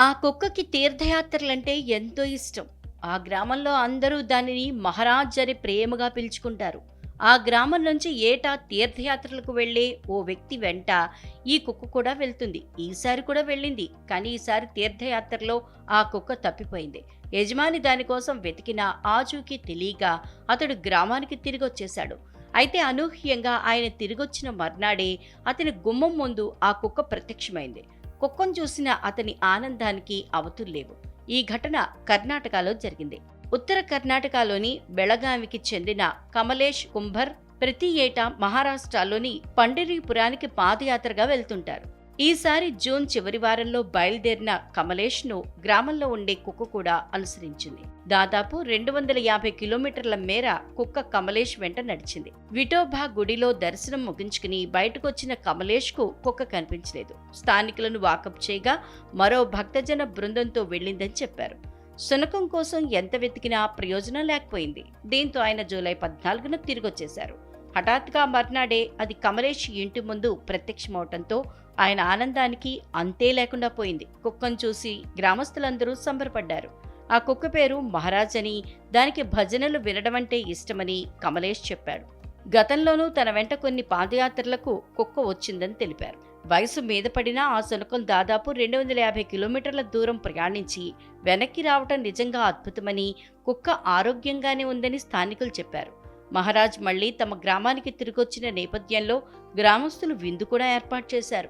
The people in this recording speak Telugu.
ఆ కుక్కకి తీర్థయాత్రలంటే ఎంతో ఇష్టం. ఆ గ్రామంలో అందరూ దానిని మహారాజ్ అని ప్రేమగా పిలుచుకుంటారు. ఆ గ్రామం నుంచి ఏటా తీర్థయాత్రలకు వెళ్ళే ఓ వ్యక్తి వెంట ఈ కుక్క కూడా వెళ్తుంది. ఈసారి కూడా వెళ్ళింది. కానీ ఈసారి తీర్థయాత్రలో ఆ కుక్క తప్పిపోయింది. యజమాని దానికోసం వెతికిన ఆచూకి తెలియక అతడు గ్రామానికి తిరిగి వచ్చేశాడు అయితే అనూహ్యంగా ఆయన తిరిగొచ్చిన మర్నాడే అతని గుమ్మం ముందు ఆ కుక్క ప్రత్యక్షమైంది. కుక్కను చూసిన అతని ఆనందానికి అవతుల్లేవు. ఈ ఘటన కర్ణాటకలో జరిగింది. ఉత్తర కర్ణాటకలోని బెళగావికి చెందిన కమలేష్ కుంభర్ ప్రతి ఏటా మహారాష్ట్రలోని పండిరీపురానికి పాదయాత్రగా వెళ్తుంటారు. ఈసారి జూన్ చివరి వారంలో బయలుదేరిన కమలేష్ను గ్రామంలో ఉండే కుక్క కూడా అనుసరించింది. దాదాపు రెండు వందల యాభై కిలోమీటర్ల మేర కుక్క కమలేష్ వెంట నడిచింది. విఠోబా గుడిలో దర్శనం ముగించుకుని బయటకొచ్చిన కమలేష్కు కుక్క కనిపించలేదు. స్థానికులను వాకప్ చేయగా మరో భక్తజన బృందంతో వెళ్ళిందని చెప్పారు. శునకం కోసం ఎంత వెతికినా ప్రయోజనం లేకపోయింది. దీంతో ఆయన జూలై పద్నాలుగున తిరిగొచ్చేశారు. హఠాత్తుగా మర్నాడే అది కమలేష్ ఇంటి ముందు ప్రత్యక్షమవటంతో ఆయన ఆనందానికి అంతే లేకుండా పోయింది. కుక్కను చూసి గ్రామస్తులందరూ సంబరపడ్డారు. ఆ కుక్క పేరు మహారాజ్ అని దానికి భజనలు వినడం అంటే ఇష్టమని కమలేష్ చెప్పాడు. గతంలోనూ తన వెంట కొన్ని పాదయాత్రలకు కుక్క వచ్చిందని తెలిపారు. వయసు మీద పడినా ఆ శునకం దాదాపు రెండు వందల యాభై కిలోమీటర్ల దూరం ప్రయాణించి వెనక్కి రావటం నిజంగా అద్భుతమని కుక్క ఆరోగ్యంగానే ఉందని స్థానికులు చెప్పారు. మహారాజ్ మళ్ళీ తమ గ్రామానికి తిరిగొచ్చిన నేపథ్యంలో గ్రామస్తులు విందు కూడా ఏర్పాటు చేశారు.